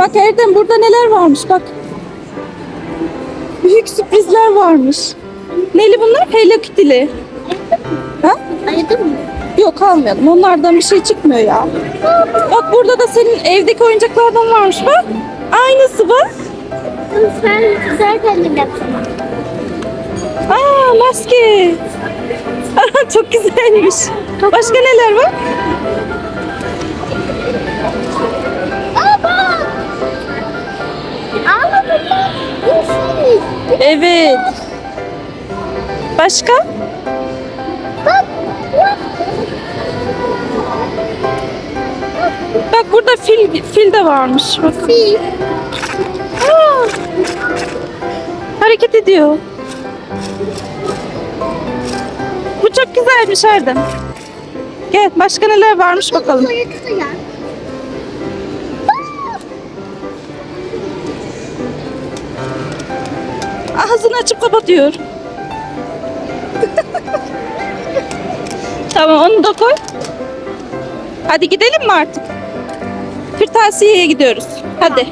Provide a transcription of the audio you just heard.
Bak Erdem burada neler varmış bak. Büyük sürprizler varmış. Neli bunlar? Hello Kitty'li. Ha? Ayırdın mı? Yok almayalım. Onlardan bir şey çıkmıyor ya. Bak burada da senin evdeki oyuncaklardan varmış bak. Aynısı bak. Sen güzel kendim yaptın. Aa maske. Çok güzelmiş. Başka neler var? Evet. Başka? Bak! Bak! Burada fil fil de varmış. Bak. Fil. Aa, hareket ediyor. Bu çok güzelmiş Erdem. Gel başka neler varmış bakalım. Ağzını açıp kapatıyor. tamam onu da koy. Hadi gidelim mi artık? Kırtasiye'ye gidiyoruz. Hadi.